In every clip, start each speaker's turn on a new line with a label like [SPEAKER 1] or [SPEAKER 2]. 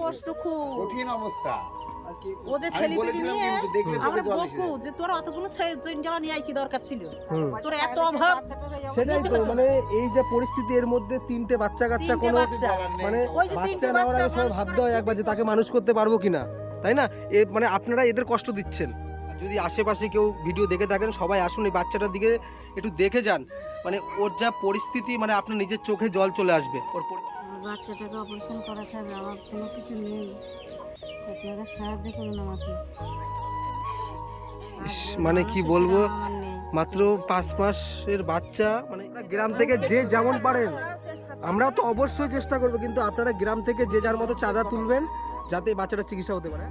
[SPEAKER 1] কষ্ট খুব।
[SPEAKER 2] কঠিন অবস্থা।
[SPEAKER 1] ওদের ছেলে নিয়ে
[SPEAKER 2] কিন্তু
[SPEAKER 1] আমরা বকু যে তোর অতগুলো ছেলে নিয়ে কি দরকার ছিল। তোর এত অভাব।
[SPEAKER 3] সেটাই তো মানে এই যে পরিস্থিতি এর মধ্যে তিনটে বাচ্চা। কাচ্চা কোনো মানে
[SPEAKER 1] ওই যে
[SPEAKER 3] বাচ্চা
[SPEAKER 1] তিনটে
[SPEAKER 3] নেওয়ার আগে সবাই ভাবতে হয় একবার যে তাকে মানুষ করতে পারব কিনা তাই না? এ মানে আপনারা এদের কষ্ট দিচ্ছেন। যদি আশেপাশে কেউ ভিডিও দেখে থাকেন সবাই আসুন এই বাচ্চাটার দিকে একটু দেখে যান। মানে ওর যা পরিস্থিতি মানে আপনার নিজের চোখে জল চলে আসবে। ওর
[SPEAKER 4] বাচ্চাটাকে অপারেশন করাতে হবে আমার কোনো কিছু নেই। আপনারা সাহায্য করুন আমাকে।
[SPEAKER 3] মানে কি বলব? মাত্র পাঁচ মাসের বাচ্চা মানে গ্রাম থেকে যে যেমন পারেন আমরা তো অবশ্যই চেষ্টা করব কিন্তু আপনারা গ্রাম থেকে যে যার মতো চাঁদা তুলবেন যাতে এই বাচ্চাটার চিকিৎসা হতে পারে।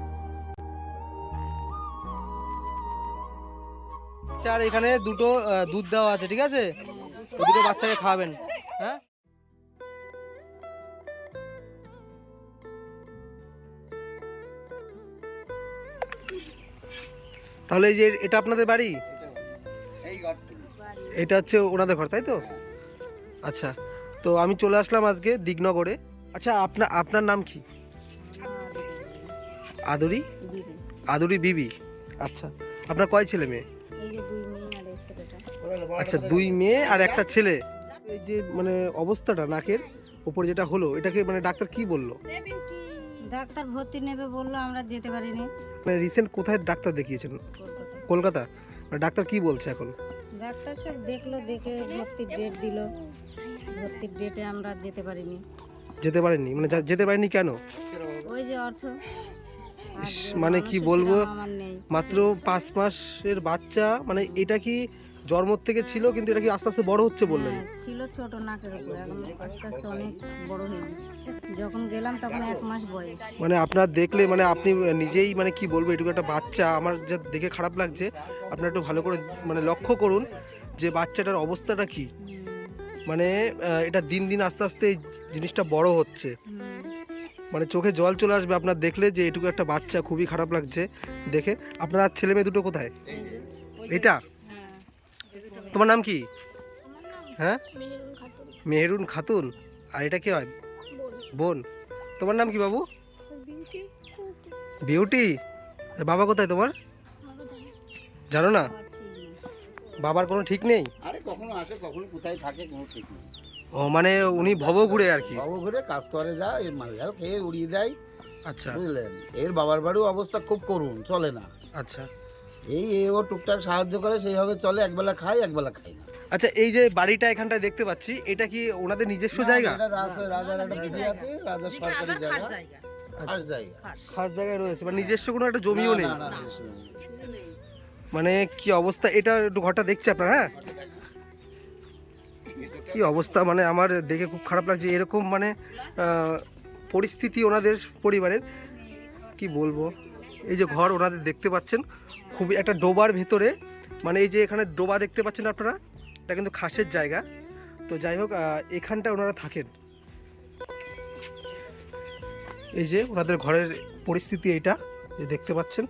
[SPEAKER 3] চার এখানে দুটো দুধ দেওয়া আছে ঠিক আছে? দুটো বাচ্চাকে খাওয়াবেন হ্যাঁ? তাহলে এই যে এটা আপনাদের বাড়ি? এটা হচ্ছে ওনাদের ঘর, তাই তো? আচ্ছা তো আমি চলে আসলাম আজকে দিগনগরে। আচ্ছা আপনার আপনার নাম কি? আদুরি? আদুরি বিবি। আচ্ছা আপনার কয় ছেলে মেয়ে? আচ্ছা দুই মেয়ে আর একটা ছেলে। এই যে মানে অবস্থাটা নাকের উপরে যেটা হলো, এটাকে মানে ডাক্তার কি বলল?
[SPEAKER 4] ডাক্তার ভর্তি নেবে বলল আমরা যেতে পারিনি।
[SPEAKER 3] মানে রিসেন্ট কোথায় ডাক্তার দেখিয়েছেন? কলকাতা? মানে ডাক্তার কি বলছে এখন?
[SPEAKER 4] ডাক্তার সব দেখল দেখে ভর্তির ডেট দিল। ভর্তির ডেটে আমরা যেতে পারিনি।
[SPEAKER 3] যেতে পারেননি? মানে যেতে পারেননি কেন?
[SPEAKER 4] ওই যে অর্থ।
[SPEAKER 3] মানে কি বলব? মাত্র পাঁচ মাসের বাচ্চা মানে এটা কি জন্ম থেকে ছিল কিন্তু এটা কি আস্তে আস্তে বড় হচ্ছে বললেন?
[SPEAKER 4] হ্যাঁ, ছিল ছোট নাকের উপর এখন আস্তে আস্তে অনেক বড় হয়ে গেছে। যখন গেলাম তখন এক মাস বয়স।
[SPEAKER 3] মানে আপনার দেখলে মানে আপনি নিজেই মানে কি বলব এটুকু একটা বাচ্চা আমার যা দেখে খারাপ লাগছে আপনারা একটু ভালো করে মানে লক্ষ্য করুন যে বাচ্চাটার অবস্থাটা কি। মানে এটা দিন দিন আস্তে আস্তে এই জিনিসটা বড় হচ্ছে। মানে চোখে জল চলে আসবে আপনার দেখলে যে এটুকু একটা বাচ্চা খুবই খারাপ লাগছে দেখে। আপনার ছেলে মেয়ে দুটো কোথায়? এটা? তোমার নাম কি? হ্যাঁ? মেহেরুন খাতুন। আর এটা কি হয়? বোন। তোমার নাম কি বাবু? বিউটি বাবা কোথায় তোমার? জানো। না। বাবার কোনো ঠিক নেই?
[SPEAKER 2] আরে কখনো আসে কখনো কোথায় থাকে কোনো ঠিক নেই।
[SPEAKER 3] ও মানে উনি ভব ঘুরে আর কি।
[SPEAKER 2] ভব ঘুরে কাজ করে যা এর মালঝাল খেয়ে উড়িয়ে দেয়।
[SPEAKER 3] আচ্ছা।
[SPEAKER 2] বুঝলেন? এর বাবার বাড়িও অবস্থা খুব করুন চলে না।
[SPEAKER 3] আচ্ছা।
[SPEAKER 2] এই এ ও টুকটাক সাহায্য করে সেইভাবে চলে একবেলা খায় একবেলা খায় না।
[SPEAKER 3] আচ্ছা এই যে বাড়িটা এখানটায় দেখতে পাচ্ছি এটা কি ওনাদের নিজস্ব জায়গা?
[SPEAKER 2] এটা রাজা- রাজার একটা দিদি আছে রাজার সরকারি জায়গা। খাস জায়গা।
[SPEAKER 3] খাস। জায়গায় রয়েছে মানে নিজস্ব কোনো একটা জমিও নেই
[SPEAKER 2] না, না, নিজস্ব নেই।
[SPEAKER 3] মানে কি অবস্থা? এটা একটু ঘরটা দেখছি আপনার হ্যাঁ? কি অবস্থা? মানে আমার দেখে খুব খারাপ লাগছে এরকম মানে আহ, পরিস্থিতি ওনাদের পরিবারের। কি বলব? এই যে ঘর ওনাদের দেখতে পাচ্ছেন খুবই একটা ডোবার ভেতরে মানে এই যে এখানে ডোবা দেখতে পাচ্ছেন আপনারা এটা কিন্তু খাসের জায়গা। তো যাই হোক এখানটা ওনারা থাকেন। এই যে ওনাদের ঘরের পরিস্থিতি এইটা যে দেখতে পাচ্ছেন।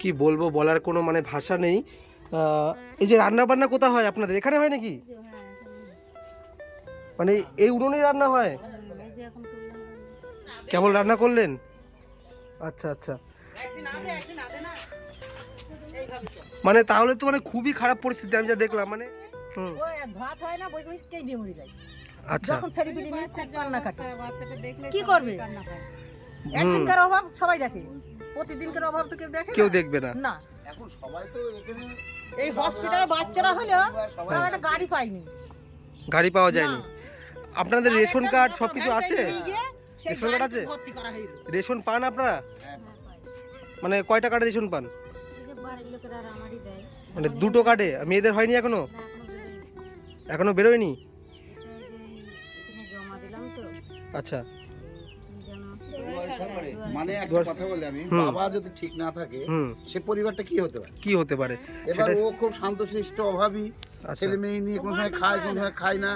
[SPEAKER 3] কি বলব বলার কোনো মানে ভাষা নেই। এই যে রান্না বান্না কোথা হয় আপনাদের? এখানে হয় নাকি? মানে এই উনুনে রান্না হয়? কেমন রান্না করলেন? আচ্ছা আচ্ছা। মানে তাহলে তো মানে খুবই খারাপ পরিস্থিতি আমি যা দেখলাম মানে হুম।
[SPEAKER 1] ভাত হয় না বই বই কে দিয়ে মরে যায়।
[SPEAKER 3] আচ্ছা।
[SPEAKER 1] যখন ছেলে পিলি নিয়ে খুব কান্না কাটে। কি করবে? একদিনকার অভাব সবাই দেখে। প্রতিদিনকার অভাব তো কেউ দেখে
[SPEAKER 3] কেউ দেখবে না।
[SPEAKER 1] না।
[SPEAKER 2] এখন সবাই তো
[SPEAKER 1] এই হসপিটালে বাচ্চারা হলেও
[SPEAKER 2] সবাই
[SPEAKER 1] তারা একটা গাড়ি পায়নি।
[SPEAKER 3] গাড়ি পাওয়া যায়নি। আপনাদের রেশন কার্ড সব কিছু আছে? রেশন কার্ড আছে? রেশন পান আপনারা?
[SPEAKER 2] হ্যাঁ,
[SPEAKER 3] মানে কয় টাকার রেশন পান?
[SPEAKER 4] এই যে বাড়ির লোকেরা আর আমারই দেয়।
[SPEAKER 3] মানে দুটো কার্ডে? মেয়েদের হয়নি এখনও?
[SPEAKER 4] না এখনও বেরোয়নি।
[SPEAKER 3] এখনও বেরোয়নি?
[SPEAKER 4] এটা এই যে এখানে জমা দিলাম তো।
[SPEAKER 3] আচ্ছা।
[SPEAKER 2] মানে একটা কথা বলি আমি। বাবা যদি ঠিক না থাকে
[SPEAKER 3] হুম।
[SPEAKER 2] সে পরিবারটা কি হতে পারে?
[SPEAKER 3] কি হতে পারে?
[SPEAKER 2] এবার ও খুব শান্তশিষ্ট অভাবী
[SPEAKER 3] আচ্ছা।
[SPEAKER 2] ছেলে মেয়ে নিয়ে কোনো সময় খায় কোনো সময় খায় না।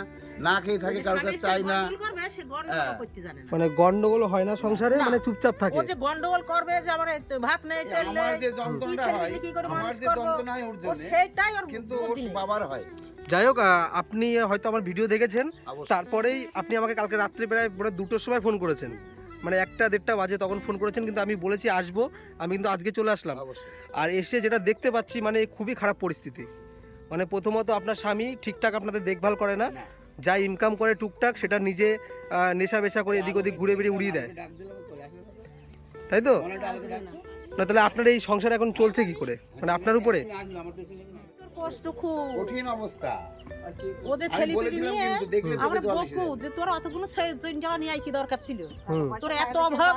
[SPEAKER 2] না খেয়ে থাকে কারোর কাছে চায় না।
[SPEAKER 1] গন্ডগোল করবে, সে গন্ডগোল
[SPEAKER 2] হ্যাঁ।
[SPEAKER 1] করতে জানে না।
[SPEAKER 3] মানে গন্ডগোল হয় না সংসারে মানে চুপচাপ
[SPEAKER 1] ও
[SPEAKER 3] থাকে
[SPEAKER 1] যে গন্ডগোল করবে যে আমার ভাত নেই তেল
[SPEAKER 2] আমার যে যন্ত্রণা হয় আমার যে যন্ত্রণা হয় ওর জন্য
[SPEAKER 1] সেটাই ওর
[SPEAKER 2] কিন্তু ওর বাবার হয়।
[SPEAKER 3] যাই হোক আপনি হয়তো আমার ভিডিও দেখেছেন তারপরেই আপনি আমাকে কালকে রাত্রে প্রায় প্রায় দুটোর সময় ফোন করেছেন। মানে একটা দেড়টা বাজে তখন ফোন করেছেন কিন্তু আমি বলেছি আসব আমি কিন্তু আজকে চলে আসলাম। আর এসে যেটা দেখতে পাচ্ছি মানে খুবই খারাপ পরিস্থিতি। মানে প্রথমত আপনার স্বামী ঠিকঠাক আপনাদের দেখভাল করে না। যা ইনকাম করে টুকটাক সেটা নিজে আহ, নেশা বেশা করে এদিক ওদিক ঘুরে বেরিয়ে উড়িয়ে দেয়। তাই তো? না তাহলে আপনার এই সংসার এখন চলছে কি করে? মানে আপনার উপরে?
[SPEAKER 1] কষ্ট খুব।
[SPEAKER 2] কঠিন অবস্থা।
[SPEAKER 1] ওদের ছেলে নিয়ে
[SPEAKER 2] কিন্তু দেখলে চোখে
[SPEAKER 1] আমরা বকু যে তোর অতগুলো ছেলে নিয়ে কি দরকার ছিল? তোর এত অভাব।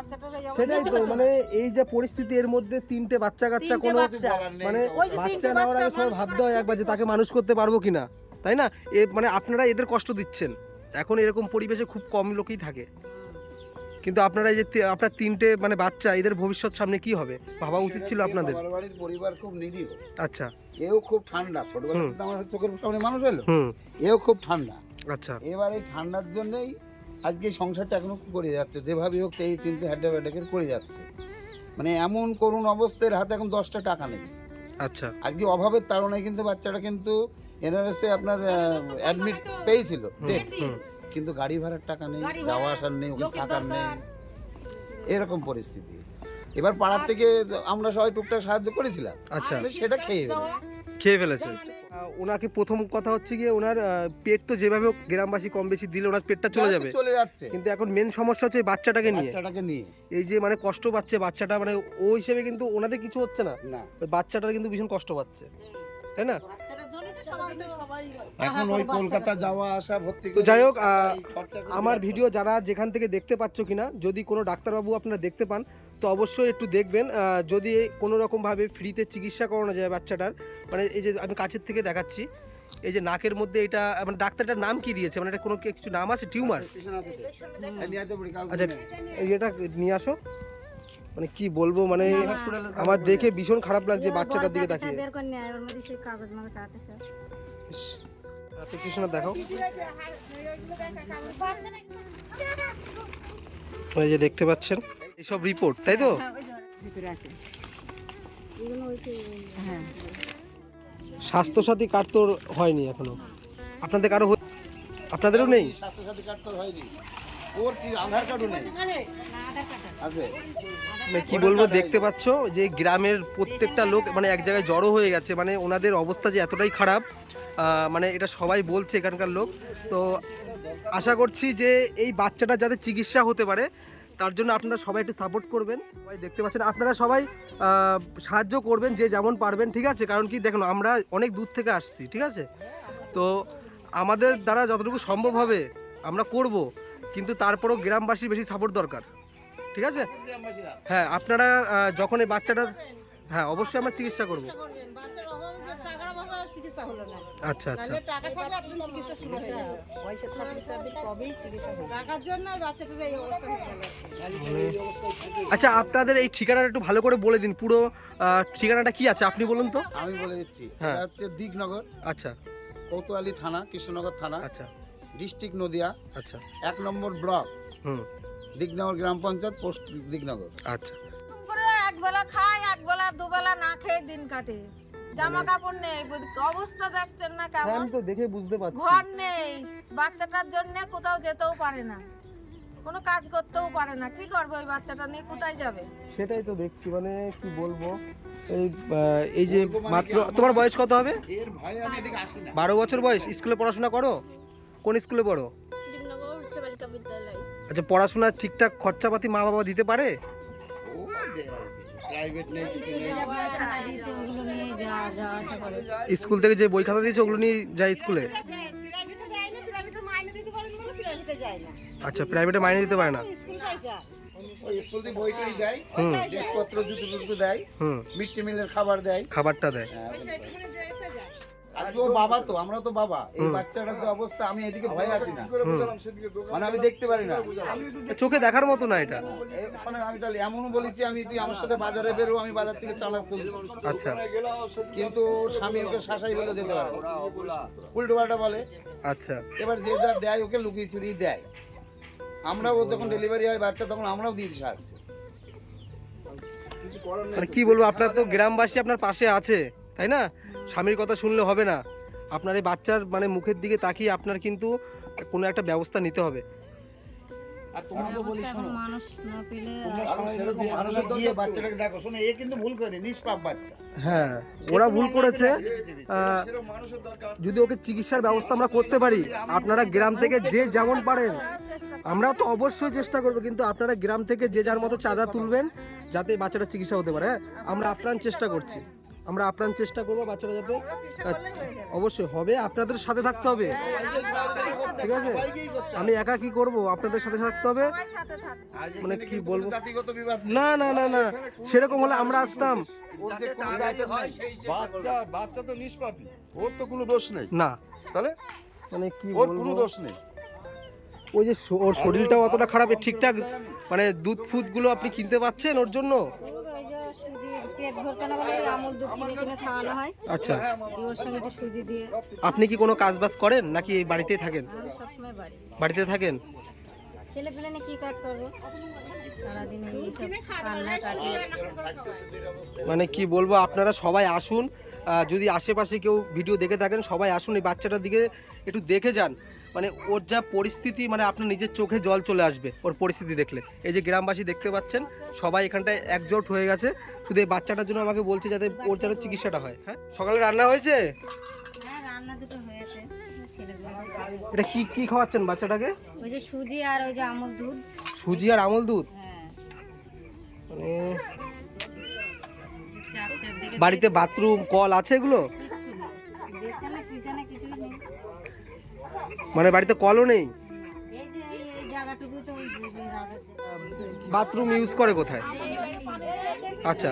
[SPEAKER 3] সেটাই তো মানে এই যে পরিস্থিতি এর মধ্যে তিনটে বাচ্চা কাচ্চা কোনো
[SPEAKER 1] বাচ্চা।
[SPEAKER 3] মানে
[SPEAKER 1] ওই
[SPEAKER 3] বাচ্চা নেওয়ার আগে
[SPEAKER 1] বাচ্চা
[SPEAKER 3] সবাই ভাবতে হয় একবার যে তাকে মানুষ করতে পারব কিনা। তাই না? এ মানে আপনারা এদের কষ্ট দিচ্ছেন। এখন এরকম পরিবেশে খুব কম লোকই থাকে। কিন্তু আপনারা এই যে আপনার তিনটে মানে বাচ্চা এদের ভবিষ্যৎ সামনে কি হবে? ভাবা উচিত ছিল আপনাদের।
[SPEAKER 2] বাড়ির পরিবার খুব নিরীহ।
[SPEAKER 3] আচ্ছা।
[SPEAKER 2] এও খুব ঠান্ডা। ছোটবেলা থেকে আমার চোখের সামনে মানুষ হলো? এও খুব ঠান্ডা।
[SPEAKER 3] আচ্ছা।
[SPEAKER 2] এবার এই ঠান্ডার জন্যই আজকে সংসারটা এখনও করে যাচ্ছে। যেভাবে হোক এই চিন্তা হ্যাডা করে যাচ্ছে। মানে এমন করুণ অবস্থার হাতে এখন দশটা টাকা নেই।
[SPEAKER 3] আচ্ছা।
[SPEAKER 2] আজকে অভাবের তাড়নায় কিন্তু বাচ্চাটা কিন্তু এনআরএসে আপনার অ্যাডমিট পেয়েছিল ডেট কিন্তু গাড়ি ভাড়ার টাকা নেই যাওয়া আসার নেই ওকে থাকার নেই। এরকম পরিস্থিতি। এবার পাড়ার থেকে আমরা সবাই টুকটাক সাহায্য করেছিলাম।
[SPEAKER 3] আচ্ছা।
[SPEAKER 2] সেটা খেয়ে ফেলেছে।
[SPEAKER 3] খেয়ে ফেলেছে। ওনাকে প্রথম কথা হচ্ছে গিয়ে ওনার পেট তো যেভাবে হোক গ্রামবাসী কম বেশি দিলে ওনার পেটটা চলে যাবে।
[SPEAKER 2] চলে যাচ্ছে।
[SPEAKER 3] কিন্তু এখন মেন সমস্যা হচ্ছে বাচ্চাটাকে নিয়ে।
[SPEAKER 2] বাচ্চাটাকে নিয়ে।
[SPEAKER 3] এই যে মানে কষ্ট পাচ্ছে বাচ্চাটা মানে ও হিসেবে কিন্তু ওনাদের কিছু হচ্ছে না। বাচ্চাটার কিন্তু ভীষণ কষ্ট পাচ্ছে। তাই না?
[SPEAKER 2] এখন ওই কলকাতা যাওয়া আসা ভর্তি
[SPEAKER 3] তো যাই হোক, আমার ভিডিও যারা যেখান থেকে দেখতে পাচ্ছ কিনা যদি কোনো ডাক্তারবাবু আপনারা দেখতে পান তো অবশ্যই একটু দেখবেন। যদি কোনো রকমভাবে ফ্রিতে চিকিৎসা করানো যায় বাচ্চাটার মানে এই যে আমি কাছের থেকে দেখাচ্ছি এই যে নাকের মধ্যে এটা মানে ডাক্তারটার নাম কি দিয়েছে? মানে এটা কোনো কিছু নাম আছে? টিউমার? আচ্ছা এই এটা নিয়ে আসো। মানে কি বলব মানে আমার দেখে ভীষণ খারাপ লাগছে বাচ্চাটার দিকে তাকিয়ে। দেখাও। এই যে দেখতে পাচ্ছেন এইসব রিপোর্ট তাই তো?
[SPEAKER 4] সেই
[SPEAKER 1] হ্যাঁ।
[SPEAKER 3] স্বাস্থ্যসাথী কার্ড তো হয়নি এখনও। আপনাদের কারও হয়ে- আপনাদেরও নেই?
[SPEAKER 2] স্বাস্থ্যসাথী কার্ড তো হয়নি। ওর কি আধার কার্ডও নেই?
[SPEAKER 3] মানে কি বলব, দেখতে পাচ্ছ যে গ্রামের প্রত্যেকটা লোক মানে এক জায়গায় জড়ো হয়ে গেছে মানে ওনাদের অবস্থা যে এতটাই খারাপ মানে এটা সবাই বলছে এখানকার লোক। তো আশা করছি যে এই বাচ্চাটা যাতে চিকিৎসা হতে পারে, তার জন্য আপনারা সবাই একটু সাপোর্ট করবেন। সবাই দেখতে পাচ্ছেন, আপনারা সবাই সাহায্য করবেন যে যেমন পারবেন, ঠিক আছে? কারণ কি, দেখুন, আমরা অনেক দূর থেকে আসছি, ঠিক আছে? তো আমাদের দ্বারা যতটুকু সম্ভব হবে আমরা করব, কিন্তু তারপরেও গ্রামবাসীর বেশি সাপোর্ট দরকার। ঠিক আছে? হ্যাঁ আপনারা যখন এই বাচ্চাটার হ্যাঁ অবশ্যই আমরা চিকিৎসা করব। আচ্ছা আচ্ছা। আচ্ছা আপনাদের এই ঠিকানাটা একটু ভালো করে বলে দিন। পুরো ঠিকানাটা কি আছে? আপনি বলুন তো।
[SPEAKER 2] আমি বলে দিচ্ছি।
[SPEAKER 3] হ্যাঁ।
[SPEAKER 2] এটা হচ্ছে দিগনগর
[SPEAKER 3] আচ্ছা।
[SPEAKER 2] কৌতোয়ালি থানা কৃষ্ণনগর থানা
[SPEAKER 3] আচ্ছা।
[SPEAKER 2] ডিস্ট্রিক্ট নদিয়া
[SPEAKER 3] আচ্ছা।
[SPEAKER 2] এক নম্বর ব্লক।
[SPEAKER 3] হুম।
[SPEAKER 2] দিগনগর গ্রাম পঞ্চায়েত পোস্ট দিগনগর।
[SPEAKER 3] আচ্ছা।
[SPEAKER 5] করে এক বেলা খায় এক বেলা দুবেলা না খেয়ে দিন কাটে। জামা কাপড় নেই অবস্থা দেখছেন না
[SPEAKER 3] হ্যাঁ
[SPEAKER 5] কেমন?
[SPEAKER 3] আমি তো দেখে বুঝতে পারছি।
[SPEAKER 5] ঘর নেই বাচ্চাটার জন্য কোথাও যেতেও পারে না। কোনো কাজ করতেও পারে না। কি করবে ওই বাচ্চাটা নিয়ে কোথায় যাবে?
[SPEAKER 3] সেটাই তো দেখছি মানে কি বলব? এই এই যে মাত্র তোমার বয়স কত হবে?
[SPEAKER 2] এর ভয়ে আমি এদিকে আসি না।
[SPEAKER 3] বারো বছর বয়স স্কুলে পড়াশোনা করো? কোন স্কুলে পড়ো?
[SPEAKER 6] দিগনগর উচ্চ বালিকা বিদ্যালয়।
[SPEAKER 3] আচ্ছা পড়াশোনার ঠিকঠাক খরচাপাতি মা বাবা দিতে পারে? স্কুল থেকে যে বই খাতা দিয়েছে ওগুলো নিয়ে যায় স্কুলে? আচ্ছা প্রাইভেটে মাইনে দিতে পারে না।
[SPEAKER 2] স্কুল থেকে বইটাই দেয় জুতো দেয়
[SPEAKER 3] হুম।
[SPEAKER 2] মিড ডে মিলের খাবার দেয়।
[SPEAKER 3] খাবারটা দেয়।
[SPEAKER 2] আজকে ও বাবা তো আমরা তো বাবা। এই বাচ্চাটার যে অবস্থা আমি এদিকে ভয় আছি না। মানে আমি দেখতে পারি না।
[SPEAKER 3] চোখে দেখার মতো না এটা?
[SPEAKER 2] শোনেন আমি তাহলে এমনও বলেছি আমি তুই আমার সাথে বাজারে বেরো আমি বাজার থেকে চালা তুলছি
[SPEAKER 3] আচ্ছা।
[SPEAKER 2] কিন্তু ওর স্বামী ওকে শাসাই বলে যেতে পারে। না। উল্টো পাল্টা বলে।
[SPEAKER 3] আচ্ছা।
[SPEAKER 2] এবার যে যা দেয় ওকে লুকিয়ে চুরিয়ে দেয়। আমরাও যখন ডেলিভারি হয় বাচ্চা তখন আমরাও দিয়েছি সাহায্য।
[SPEAKER 3] মানে কি বলব আপনার তো গ্রামবাসী আপনার পাশে আছে তাই না? স্বামীর কথা শুনলে হবে না। আপনার এই বাচ্চার মানে মুখের দিকে তাকিয়ে আপনার কিন্তু কোনো একটা ব্যবস্থা নিতে হবে।
[SPEAKER 2] আর তোমাকে বলি শোনো।
[SPEAKER 4] মানুষ না পেলে
[SPEAKER 2] তোমরা সবাই সেরকম মানুষে গিয়ে বাচ্চাটাকে দেখো শোনো এ কিন্তু ভুল করে নিষ্পাপ বাচ্চা।
[SPEAKER 3] হ্যাঁ ওরা ভুল করেছে। যদি ওকে চিকিৎসার ব্যবস্থা আমরা করতে পারি আপনারা গ্রাম থেকে যে যেমন পারেন। আমরা তো অবশ্যই চেষ্টা করব কিন্তু আপনারা গ্রাম থেকে যে যার মতো চাঁদা তুলবেন যাতে বাচ্চাটা চিকিৎসা হতে পারে। হ্যাঁ আমরা আপ্রাণ চেষ্টা করছি। আমরা আপ্রাণ চেষ্টা করব বাচ্চাটা যাতে অবশ্যই হবে আপনাদের সাথে থাকতে হবে। ঠিক আছে? আমি একা কি করব? আপনাদের সাথে থাকতে হবে।
[SPEAKER 5] সবাই সাথে থাক
[SPEAKER 2] আজ
[SPEAKER 3] মানে কি বলব? না না না না। সেরকম হলে আমরা আসতাম।
[SPEAKER 7] বাচ্চা বাচ্চা তো নিষ্পাপী। ওর তো কোনো দোষ নেই।
[SPEAKER 3] না।
[SPEAKER 7] তাহলে?
[SPEAKER 3] মানে কি
[SPEAKER 7] ওর কোনো দোষ নেই।
[SPEAKER 3] ওই যে ওর শরীরটাও অতটা খারাপ। ঠিকঠাক মানে দুধ ফুদগুলো আপনি কিনতে পাচ্ছেন ওর জন্য?
[SPEAKER 4] পেট ভরতে না বলে আমুল দুধ কিনে কিনে খাওয়ানো হয়।
[SPEAKER 3] আচ্ছা।
[SPEAKER 4] দিয়ে ওর সঙ্গে একটু সুজি দিয়ে।
[SPEAKER 3] আপনি কি কোনো কাজ বাজ করেন নাকি এই বাড়িতেই থাকেন?
[SPEAKER 4] আমি সবসময় বাড়ি।
[SPEAKER 3] বাড়িতে থাকেন?
[SPEAKER 4] ছেলে পেলে নিয়ে কী কাজ করব? সারাদিন এইসব কান্না কাটি
[SPEAKER 3] মানে কি বলব আপনারা সবাই আসুন। আহ, যদি আশেপাশে কেউ ভিডিও দেখে থাকেন সবাই আসুন এই বাচ্চাটার দিকে একটু দেখে যান। মানে ওর যা পরিস্থিতি মানে আপনার নিজের চোখে জল চলে আসবে ওর পরিস্থিতি দেখলে। এই যে গ্রামবাসী দেখতে পাচ্ছেন সবাই এখানটায় একজোট হয়ে গেছে। শুধু এই বাচ্চাটার জন্য আমাকে বলছে যাতে ওর যেন চিকিৎসাটা হয়। হ্যাঁ? সকালে রান্না হয়েছে?
[SPEAKER 4] হ্যাঁ।
[SPEAKER 3] এটা কি কি খাওয়াচ্ছেন বাচ্চাটাকে?
[SPEAKER 4] ওই যে সুজি আর ওই যে আমুল দুধ।
[SPEAKER 3] সুজি আর আমল দুধ?
[SPEAKER 4] হ্যাঁ।
[SPEAKER 3] মানে বাড়িতে বাথরুম কল আছে এগুলো? মানে বাড়িতে কলও নেই। বাথরুম ইউজ করে কোথায়? আচ্ছা।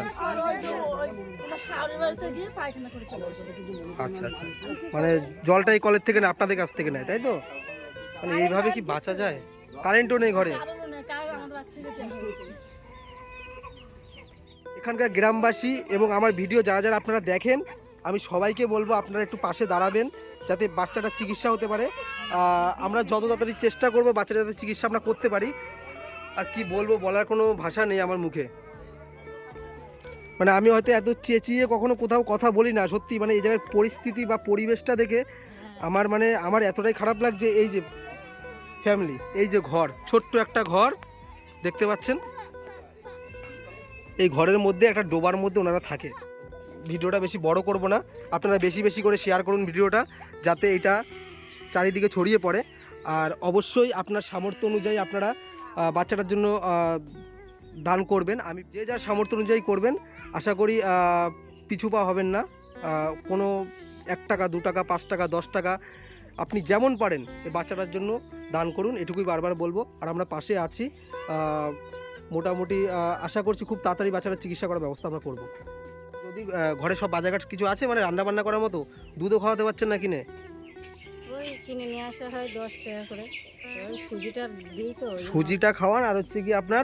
[SPEAKER 3] আচ্ছা আচ্ছা। মানে জলটা এই কলের থেকে না, আপনাদের কাছ থেকে নেয়, তাই তো? মানে এইভাবে কি বাঁচা যায়? কারেন্টও নেই ঘরে। এখানকার গ্রামবাসী এবং আমার ভিডিও যারা যারা আপনারা দেখেন, আমি সবাইকে বলব আপনারা একটু পাশে দাঁড়াবেন। যাতে বাচ্চাটা চিকিৎসা হতে পারে। আমরা যত তাড়াতাড়ি চেষ্টা করব বাচ্চাটা যাতে চিকিৎসা আমরা করতে পারি। আর কি বলব বলার কোনো ভাষা নেই আমার মুখে। মানে আমি হয়তো এত চেঁচিয়ে কখনো কোথাও কথা বলি না, সত্যি মানে এই জায়গার পরিস্থিতি বা পরিবেশটা দেখে আমার মানে আমার এতটাই খারাপ লাগছে এই যে ফ্যামিলি এই যে ঘর, ছোট্ট একটা ঘর, দেখতে পাচ্ছেন? এই ঘরের মধ্যে একটা ডোবার মধ্যে ওনারা থাকে। ভিডিওটা বেশি বড় করব না। আপনারা বেশি বেশি করে শেয়ার করুন ভিডিওটা, যাতে এটা চারিদিকে ছড়িয়ে পড়ে। আর অবশ্যই আপনার সামর্থ্য অনুযায়ী আপনারা বাচ্চাটার জন্য দান করবেন। আমি যে যার সামর্থ্য অনুযায়ী করবেন, আশা করি পিছু পা হবেন না। কোনো এক টাকা, দু টাকা, পাঁচ টাকা, দশ টাকা, আপনি যেমন পারেন বাচ্চাটার জন্য দান করুন। এটুকুই বারবার বলব। আর আমরা পাশে আছি। মোটামুটি আশা করছি খুব তাড়াতাড়ি বাচ্চাটার চিকিৎসা করার ব্যবস্থা আমরা করব। যদি ঘরে সব বাজারঘাট কিছু আছে মানে রান্না বান্না করার মতো দুধও খাওয়াতে পারছেন না কিনে?
[SPEAKER 4] ওই কিনে নিয়ে আসা হয় দশ টাকা করে। ওই সুজিটা দিই তো
[SPEAKER 3] সুজিটা খাওয়ান আর হচ্ছে কি আপনার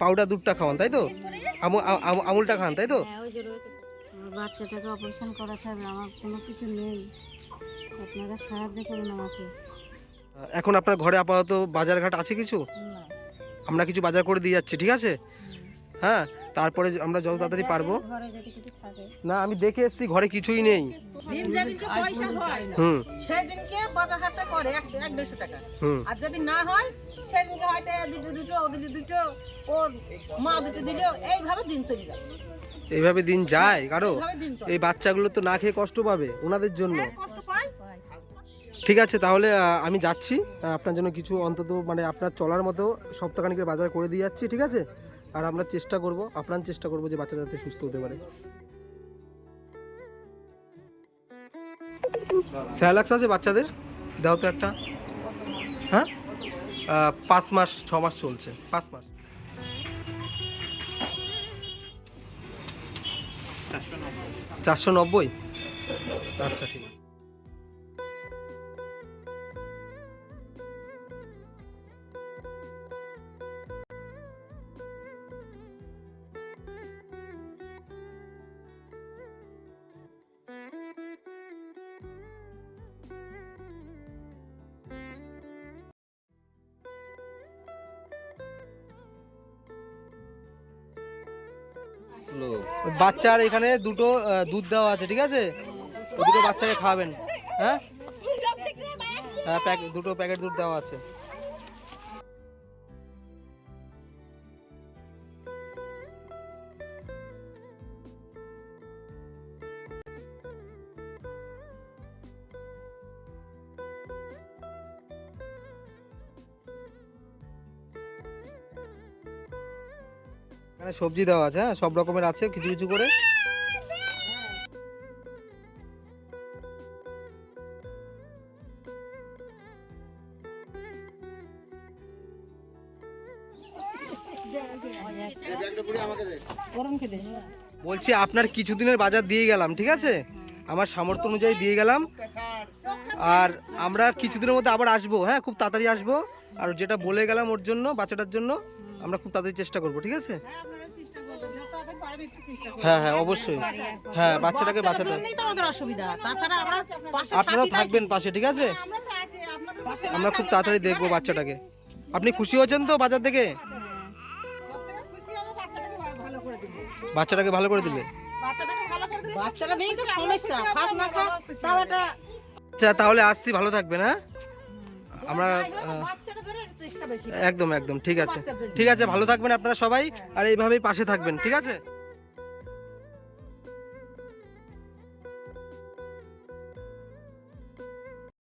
[SPEAKER 3] পাউডার দুধটা খাওয়ান তাই তো? আমুলটা খান তাই তো?
[SPEAKER 4] হ্যাঁ বাচ্চাটাকে অপারেশন করাতে হবে আমার কোনো কিছু নেই। আপনারা সাহায্য করুন আমাকে।
[SPEAKER 3] এখন আপনার ঘরে আপাতত বাজারঘাট আছে কিছু? আমরা কিছু বাজার করে দিয়ে যাচ্ছি ঠিক আছে? হ্যাঁ তারপরে আমরা যত তাড়াতাড়ি পারব।
[SPEAKER 4] ঘরে যদি কিছু থাকে।
[SPEAKER 3] না আমি দেখে এসেছি ঘরে কিছুই নেই।
[SPEAKER 1] দিন যেদিনকে পয়সা হয়
[SPEAKER 3] হুম।
[SPEAKER 1] সেদিনকে বাজার হাটটা করে এক এক দেড়শো টাকা।
[SPEAKER 3] হুম।
[SPEAKER 1] আর যদি না হয় সেদিনকে হয়তো দুটো দুটো ও দুটো দুটো ওর মা দুটো দিল এইভাবে দিন চলে যায়।
[SPEAKER 3] এইভাবে দিন যায়
[SPEAKER 1] কারও?
[SPEAKER 3] এই বাচ্চাগুলো তো না খেয়ে কষ্ট পাবে ওনাদের জন্য। ঠিক আছে তাহলে আমি যাচ্ছি। আপনার জন্য কিছু অন্তত মানে আপনার চলার মতো সপ্তাহখানিকের বাজার করে দিয়ে যাচ্ছি ঠিক আছে? আর আমরা চেষ্টা করব, আপ্রাণ চেষ্টা করব যে বাচ্চাটা যাতে সুস্থ হতে পারে। স্যালাক্স আছে বাচ্চাদের? দাও তো একটা। হ্যাঁ? পাঁচ মাস, ছ মাস চলছে। পাঁচ মাস। চারশো নব্বই। আচ্ছা ঠিক আছে। বাচ্চার এখানে দুটো দুধ দেওয়া আছে ঠিক আছে? দুটো বাচ্চাকে খাওয়াবেন হ্যাঁ? হ্যাঁ দুটো প্যাকেট দুধ দেওয়া আছে। সবজি দেওয়া আছে হ্যাঁ সব রকমের আছে, কিছু কিছু করে। বলছি, আপনার কিছুদিনের বাজার দিয়ে গেলাম, ঠিক আছে? আমার সামর্থ্য অনুযায়ী দিয়ে গেলাম। আর আমরা কিছুদিনের মধ্যে আবার আসব হ্যাঁ খুব তাড়াতাড়ি আসব। আর যেটা বলে গেলাম ওর জন্য, বাচ্চাটার জন্য, আমরা খুব তাড়াতাড়ি চেষ্টা করব, ঠিক আছে?
[SPEAKER 1] হ্যাঁ
[SPEAKER 3] হ্যাঁ অবশ্যই। হ্যাঁ বাচ্চাটাকে বাঁচাতে। আপনারাও থাকবেন পাশে ঠিক আছে?
[SPEAKER 1] আমরা তো আছি আপনাদের পাশে
[SPEAKER 3] আমরা খুব তাড়াতাড়ি দেখব বাচ্চাটাকে। আপনি খুশি হয়েছেন তো বাজার থেকে?
[SPEAKER 1] হব বাচ্চাটাকে ভালো করে দিলে
[SPEAKER 3] বাচ্চাটাকে ভালো করে দিলে?
[SPEAKER 1] বাচ্চাটাকে ভালো করে দিলে বাচ্চাটা মেয়ে তো সমস্যা। খাক না খাক তাও একটা
[SPEAKER 3] আচ্ছা তাহলে আসছি ভালো থাকবেন হ্যাঁ? আমরা একদম একদম ঠিক আছে। ঠিক আছে ভালো থাকবেন আপনারা সবাই আর এইভাবেই পাশে থাকবেন ঠিক আছে?